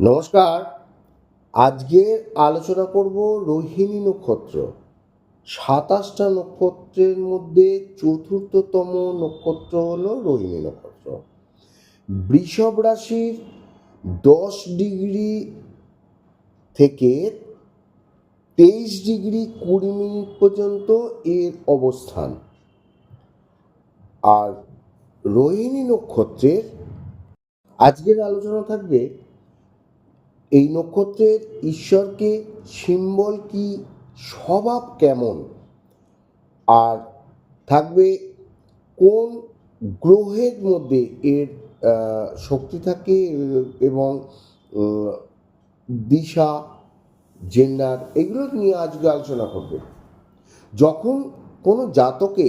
নমস্কার। আজকে আলোচনা করব রোহিণী নক্ষত্র। সাতাশটা নক্ষত্রের মধ্যে চতুর্থতম নক্ষত্র হলো রোহিণী নক্ষত্র। বৃষভ রাশির দশ ডিগ্রি থেকে তেইশ ডিগ্রি কুড়ি মিনিট পর্যন্ত এর অবস্থান। আর রোহিণী নক্ষত্রের আজকের আলোচনা থাকবে এই নক্ষত্রের ঈশ্বরকে সিম্বল কি, স্বভাব কেমন? আর থাকবে কোন গ্রহের মধ্যে এর শক্তি থাকে এবং দিশা জেন্ডার এগুলো নিয়ে আজকে আলোচনা করবে। যখন কোনো জাতকে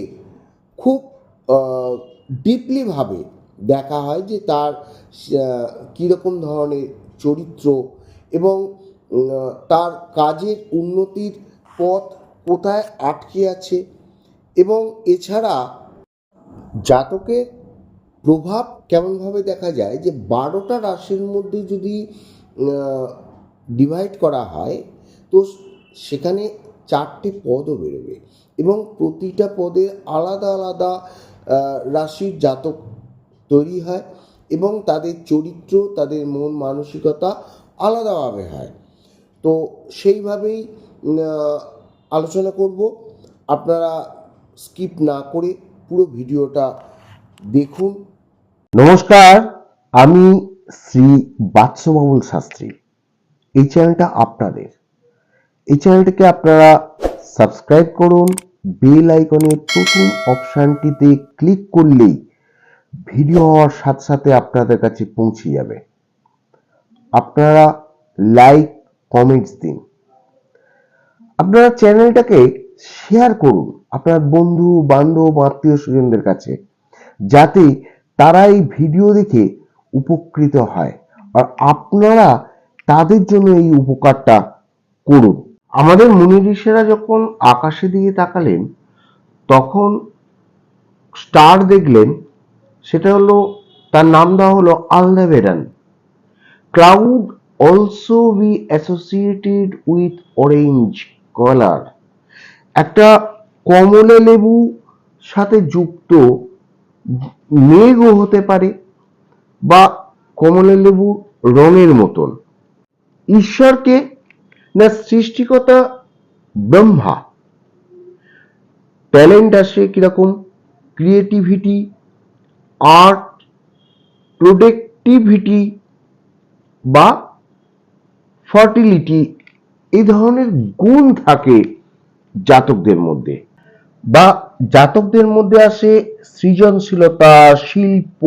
খুব ডিপলিভাবে দেখা হয় যে তার কীরকম ধরনের চরিত্র এবং তার কাজের উন্নতির পথ কোথায় আটকে আছে এবং এছাড়া জাতকের প্রভাব কেমনভাবে দেখা যায় যে বারোটা রাশির মধ্যে যদি ডিভাইড করা হয়, তো সেখানে চারটে পদও বেরোবে এবং প্রতিটা পদে আলাদা আলাদা রাশির জাতক তৈরি হয় এবং তাদের চরিত্র, তাদের মন, মানসিকতা আলাদাভাবে হয়। তো সেইভাবেই আলোচনা করব। আপনারা স্কিপ না করে পুরো ভিডিওটা দেখুন। নমস্কার, আমি শ্রী বাৎসবাবুল শাস্ত্রী। এই চ্যানেলটা আপনাদের। এই চ্যানেলটাকে আপনারা সাবস্ক্রাইব করুন, বেল আইকনের প্রথম অপশানটিতে ক্লিক করলেই ভিডিও হওয়ার সাথে সাথে আপনাদের কাছে পৌঁছে যাবে। আপনারা লাইক কমেন্টস দিন। আপনারা চ্যানেলটাকে শেয়ার করুন আপনার বন্ধু, বান্ধব, আত্মীয় স্বজনদের কাছে, যাতে তারা এই ভিডিও দেখে উপকৃত হয়। আর আপনারা তাদের জন্য এই উপকারটা করুন। আমাদের মুনি ঋষিরা যখন আকাশে দিকে তাকালেন, তখন স্টার দেখলেন, সেটা হলো, তার নাম দেওয়া হলো Aldebaran cloud also be associated with orange colour একটা কমলা লেবু সাথে যুক্ত মেঘও হতে পারে বা কমলা লেবু রঙের মতন। ঈশ্বরকে না সৃষ্টিকতা ব্রহ্মা। ট্যালেন্ট আসে কীরকম? ক্রিয়েটিভিটি আর্ট প্রোডাক্টিভিটি বা ফার্টিলিটি এই ধরনের গুণ থাকে জাতকদের মধ্যে বা জাতকদের মধ্যে আসে সৃজনশীলতা, শিল্প,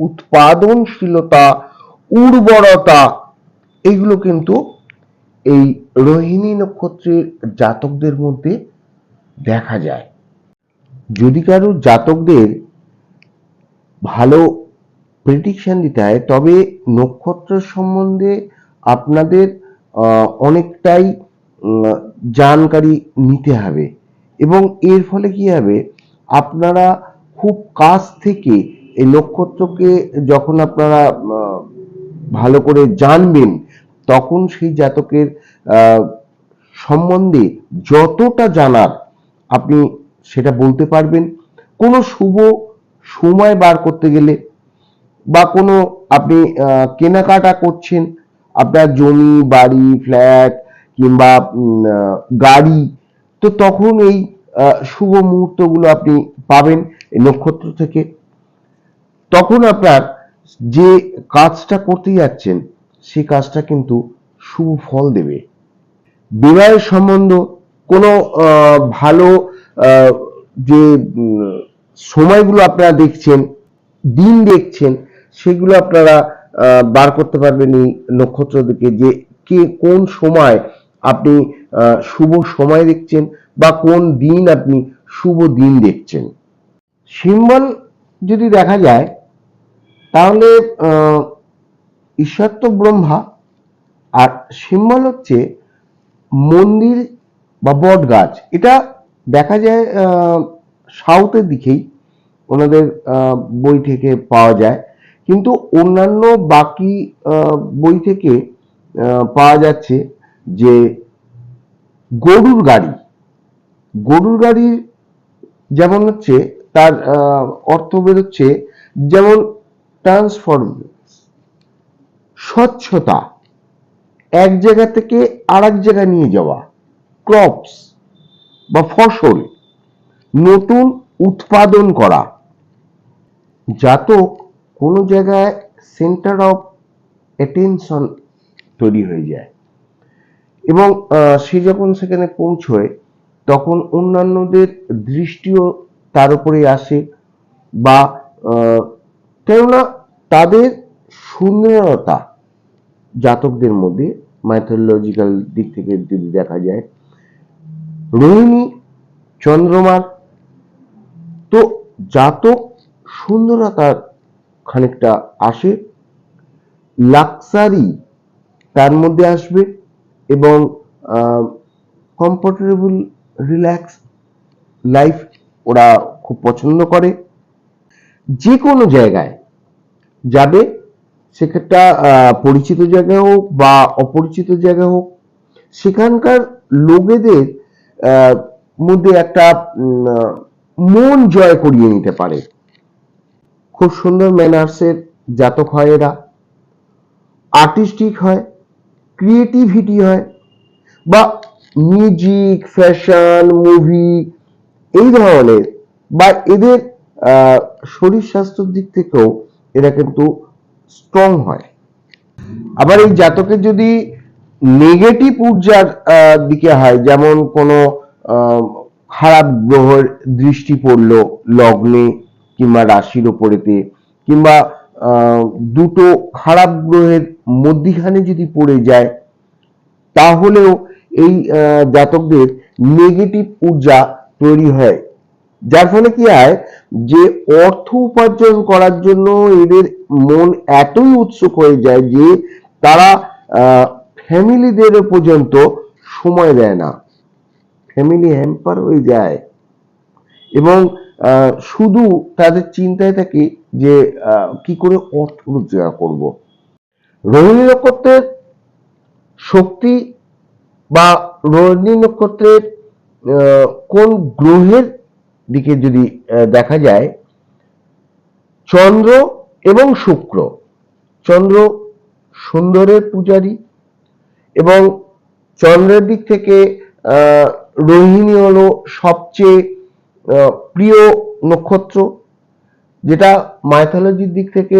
উৎপাদনশীলতা, উর্বরতা। এগুলো কিন্তু এই রোহিণী নক্ষত্রের জাতকদের মধ্যে দেখা যায়। যদি কারও জাতকদের ভালো প্রেডিকশন দিতে হয়। তবে নক্ষত্র সম্বন্ধে আপনাদের অনেকটাই জানকারি নিতে হবে। এবং এর ফলে কি হবে? আপনারা খুব কাছ থেকে এই নক্ষত্রকে যখন আপনারা ভালো করে জানবেন, তখন সেই জাতকের সম্বন্ধে যতটা জানার আপনি সেটা বলতে পারবেন। কোনো শুভ সময় বার করতে গেলে বা কোনো আপনি কেনাকাটা করছেন, আপনার জমি, বাড়ি ফ্ল্যাট কিংবা গাড়ি, তো তখন এই শুভ মুহূর্তগুলো আপনি পাবেন এই নক্ষত্র থেকে। তখন আপনার যে কাজটা করতে যাচ্ছেন সেই কাজটা কিন্তু শুভ ফল দেবে। বিবাহের সম্বন্ধ কোনো ভালো যে সময়গুলো আপনারা দেখছেন, দিন দেখছেন সেগুলো আপনারা বার করতে পারবেন এই নক্ষত্র দিকে যে কে কোন সময় আপনি শুভ সময় দেখছেন বা কোন দিন আপনি শুভ দিন দেখছেন। সিম্বল যদি দেখা যায়, তাহলে ঈশ্বর তো ব্রহ্মা আর সিম্বল হচ্ছে মন্দির বা বট গাছ। এটা দেখা যায় সাউথের দিকেই, ওনাদের বই থেকে পাওয়া যায়। কিন্তু অন্যান্য বাকি বই থেকে পাওয়া যাচ্ছে যে গরুর গাড়ি। গরুর গাড়ি যেমন হচ্ছে, তার অর্থ বেরোচ্ছে যেমন ট্রান্সফর্ম স্বচ্ছতা, এক জায়গা থেকে আরেক জায়গায় নিয়ে যাওয়া ক্রপস বা ফসল, নতুন উৎপাদন করা জাতক কোনো জায়গায় সেন্টার অফ অ্যাটেনশন তৈরি হয়ে যায়। এবং সে যখন সেখানে পৌঁছয়, তখন অন্যান্যদের দৃষ্টিও তার উপরে আসে বা কেননা তাদের সুন্দরতা জাতকদের মধ্যে মাইথোলজিক্যাল দিক থেকে যদি দেখা যায়, রোহিণী, চন্দ্রমার, তো জাতক সুন্দরতার খানিকটা আসে। লাক্সারি তার মধ্যে আসবে এবং কমফোর্টেবল রিল্যাক্স লাইফ ওরা খুব পছন্দ করে। যে কোনো জায়গায় যাবে আহ, পরিচিত জায়গা হোক বা অপরিচিত জায়গা হোক সেখানকার লোকেদের মধ্যে একটা মন জয় করিয়ে নিতে পারে। খুব সুন্দর ম্যানার্সের জাতক হয় এরা। আর্টিস্টিক হয় ক্রিয়েটিভিটি হয় বা মিউজিক ফ্যাশন মুভি এই ধরনের বা এদের শরীর স্বাস্থ্যের দিক থেকেও এরা কিন্তু স্ট্রং হয়। আবার এই জাতকের যদি নেগেটিভ ঊর্জার দিকে হয়, যেমন কোনো খারাপ গ্রহের দৃষ্টি পড়ল, লগ্নে কিংবা রাশির ওপরেতে কিংবা দুটো খারাপ গ্রহের মধ্যিখানে যদি পড়ে যায়, তাহলেও এই জাতকদের নেগেটিভ ঊর্জা তৈরি হয়। যার ফলে কি হয়? যে অর্থ উপার্জন করার জন্য এদের মন এতই উৎসুক হয়ে যায় যে তারা ফ্যামিলিদের পর্যন্ত সময় দেয় না। ফ্যামিলি হ্যাম্পার হয়ে যায়। এবং শুধু তাদের চিন্তায় থাকে যে কি করে অর্থ রোজগার করব। রোহিণী নক্ষত্রের শক্তি বা রোহিণী নক্ষত্রের কোন গ্রহের দিকে যদি দেখা যায়, চন্দ্র এবং শুক্র। চন্দ্র সুন্দরের পূজারী এবং চন্দ্রের দিক থেকে রোহিণী হলো সবচেয়ে প্রিয় নক্ষত্র, যেটা মাইথোলজির দিক থেকে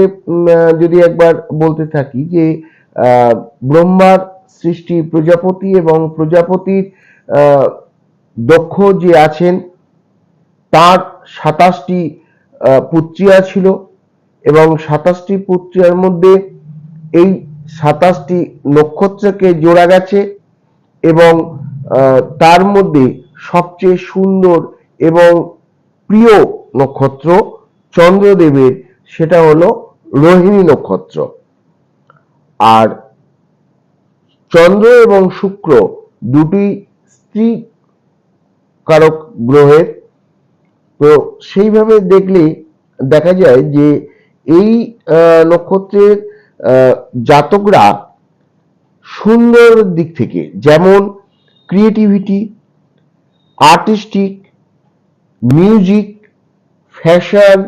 যদি একবার বলতে থাকি যে ব্রহ্মার সৃষ্টি প্রজাপতি এবং প্রজাপতির দক্ষ যে আছেন, তার সাতাশটি পুত্রিয়া ছিল এবং সাতাশটি পুত্রিয়ার মধ্যে এই সাতাশটি নক্ষত্রকে জোড়া গেছে এবং তার মধ্যে সবচেয়ে সুন্দর এবং প্রিয় নক্ষত্র চন্দ্রদেবের, সেটা হলো রোহিণী নক্ষত্র। আর চন্দ্র এবং শুক্র দুটি স্ত্রী কারক গ্রহের। তো সেইভাবে দেখলে দেখা যায় যে এই নক্ষত্রের জাতকরা সুন্দর দিক থেকে, যেমন ক্রিয়েটিভিটি আর্টিস্টিক মিউজিক ফ্যাশন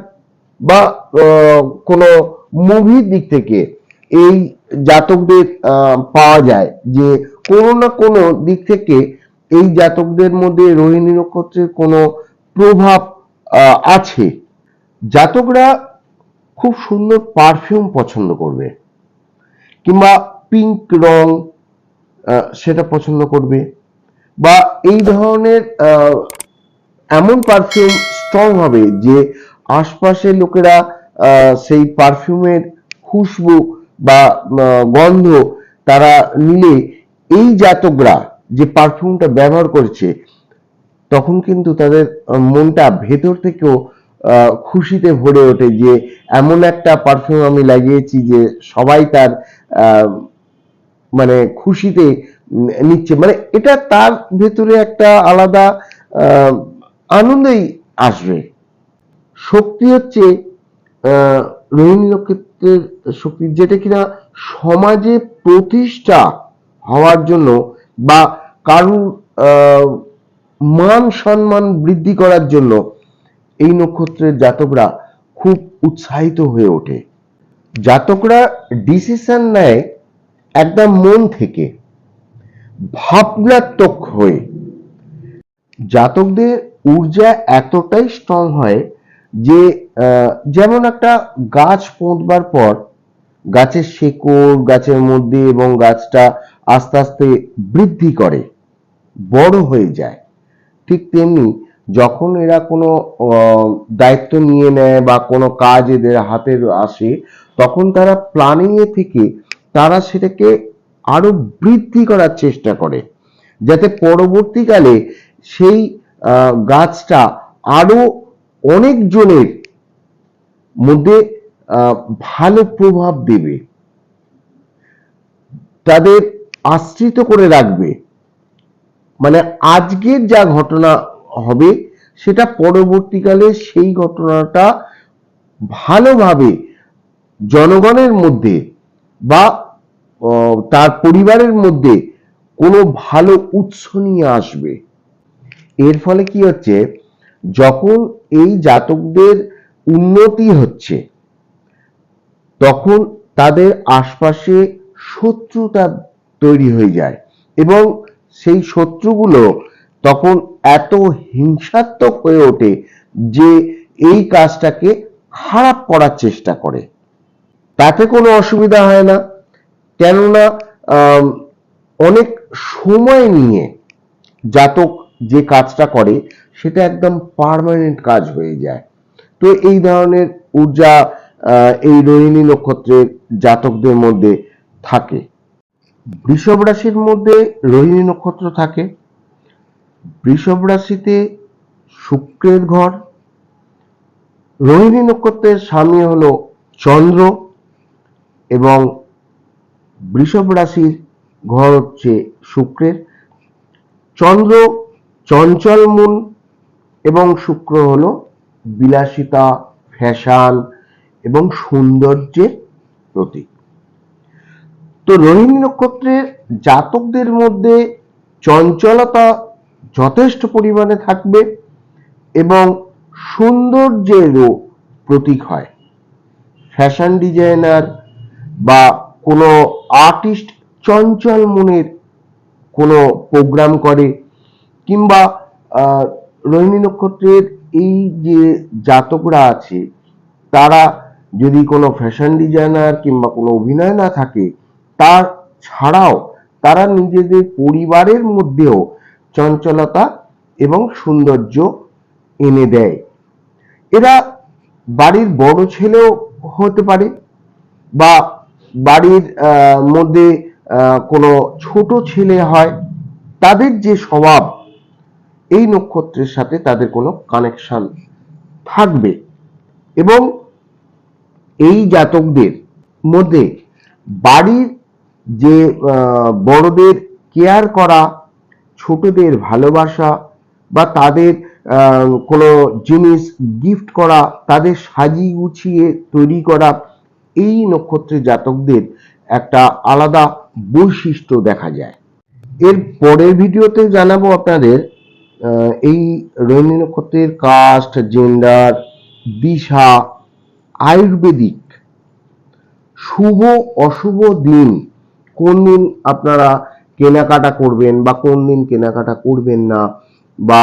বা কোনো মুভির দিক থেকে এই জাতকদের পাওয়া যায় যে কোনো না কোনো দিক থেকে এই জাতকদের মধ্যে রোহিণী নক্ষত্রের কোনো প্রভাব আছে। জাতকরা খুব সুন্দর পারফিউম পছন্দ করবে কিংবা পিঙ্ক রং সেটা পছন্দ করবে বা এই ধরনের এমন পারফিউম স্ট্রং হবে যে আশপাশের লোকেরা সেই পারফিউমের খুশবু বা গন্ধ তারা নিলে এই জাতকরা যে পারফিউমটা ব্যবহার করছে, তখন কিন্তু তাদের মনটা ভেতর থেকেও খুশিতে ভরে ওঠে যে এমন একটা পারফিউম আমি লাগিয়েছি যে সবাই তার মানে খুশিতে নিচ্ছে। মানে এটা তার ভেতরে একটা আলাদা আনন্দই আসবে। শক্তি হচ্ছে রোহিণী নক্ষত্রের শক্তি যেটা কিনা সমাজে প্রতিষ্ঠা হওয়ার জন্য বা কারুর মান সম্মান বৃদ্ধি করার জন্য এই নক্ষত্রের জাতকরা খুব উৎসাহিত হয়ে ওঠে। জাতকরা ডিসিশন নেয় একদম মন থেকে, ভাবনাত্মক হয়ে। জাতকদের ঊর্জা এতটাই স্ট্রং হয় যে যেমন একটা গাছ পোঁতবার পর গাছের শেকড়, গাছের মধ্যে এবং গাছটা আস্তে আস্তে বৃদ্ধি করে, বড় হয়ে যায়। ঠিক তেমনি যখন এরা কোনো দায়িত্ব নিয়ে নেয় বা কোনো কাজ এদের হাতে আসে, তখন তারা প্ল্যানিং এ থেকে তারা সেটাকে আরও বৃদ্ধি করার চেষ্টা করে, যাতে পরবর্তীকালে সেই গাছটা আরও অনেক জনের মধ্যে ভালো প্রভাব দেবে। তাদের আশ্রিত করে রাখবে। মানে আজকের যা ঘটনা হবে, সেটা পরবর্তীকালে সেই ঘটনাটা ভালোভাবে জনগণের মধ্যে বা তার পরিবারের মধ্যে কোনো ভালো উৎস নিয়ে আসবে। এর ফলে কি হচ্ছে? যখন এই জাতকদের উন্নতি হচ্ছে, তখন তাদের আশপাশে শত্রুতা তৈরি হয়ে যায় এবং সেই শত্রুগুলো তখন এত হিংসাত্মক হয়ে ওঠে যে এই কাজটাকে খারাপ করার চেষ্টা করে। তাতে কোনো অসুবিধা হয় না। কেননা অনেক সময় নিয়ে জাতক যে কাজটা করে, সেটা একদম পারমানেন্ট কাজ হয়ে যায়। তো এই ধরনের ঊর্জা এই রোহিণী নক্ষত্রের জাতকদের মধ্যে থাকে। বৃষভ রাশির মধ্যে রোহিণী নক্ষত্র থাকে। বৃষভ রাশিতে শুক্রের ঘর। রোহিণী নক্ষত্রের স্বামী হলো চন্দ্র এবং বৃষভ রাশির ঘর হচ্ছে শুক্রের। চন্দ্র চঞ্চল মন এবং শুক্র হলো বিলাসিতা, ফ্যাশন এবং সৌন্দর্যের প্রতীক। তো রোহিণী নক্ষত্রের জাতকদের মধ্যে চঞ্চলতা যথেষ্ট পরিমাণে থাকবে এবং সৌন্দর্যেরও প্রতীক হয়। ফ্যাশন ডিজাইনার বা কোনো আর্টিস্ট চঞ্চল মনের কোনো প্রোগ্রাম করে কিংবা রোহিণী নক্ষত্রের এই যে জাতকরা আছে, তারা যদি কোনো ফ্যাশন ডিজাইনার কিংবা কোনো অভিনয় না থাকে, তার ছাড়াও তারা নিজেদের পরিবারের মধ্যেও চঞ্চলতা এবং সৌন্দর্য এনে দেয়। এরা বাড়ির বড় ছেলেও হতে পারে বা বাড়ির মধ্যে কোনো ছোট ছেলে হয়, তাদের যে স্বভাব এই নক্ষত্রের সাথে তাদের কোনো কানেকশন থাকবে। এবং এই জাতকদের মধ্যে বাড়ির যে বড়দের কেয়ার করা, ছোটদের ভালোবাসা বা তাদের কোনো জিনিস গিফট করা, তাদের সাজিয়ে গুছিয়ে তৈরি করা, এই নক্ষত্রের জাতকদের একটা আলাদা বৈশিষ্ট্য দেখা যায়। এর পরের ভিডিওতে জানাব আপনাদের এই রোহিণী নক্ষত্রের কাস্ট জেন্ডার দিশা আয়ুর্বেদিক। শুভ, অশুভ দিন, কোন দিন আপনারা কেনাকাটা করবেন বা কোন দিন কেনাকাটা করবেন না বা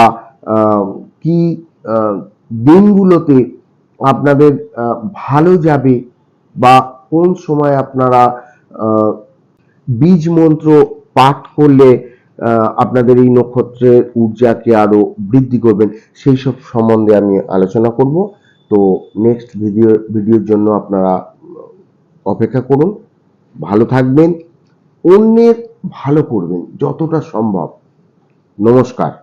কি দিনগুলোতে আপনাদের ভালো যাবে বা কোন সময় আপনারা বীজ মন্ত্র পাঠ করলে আপনাদের এই নক্ষত্রের ঊর্জাকে আরও বৃদ্ধি করবেন, সেই সব সম্বন্ধে আমি আলোচনা করব। তো নেক্সট ভিডিও ভিডিওর জন্য আপনারা অপেক্ষা করুন। ভালো থাকবেন, অন্যের ভালো করবেন, যতটা সম্ভব। নমস্কার।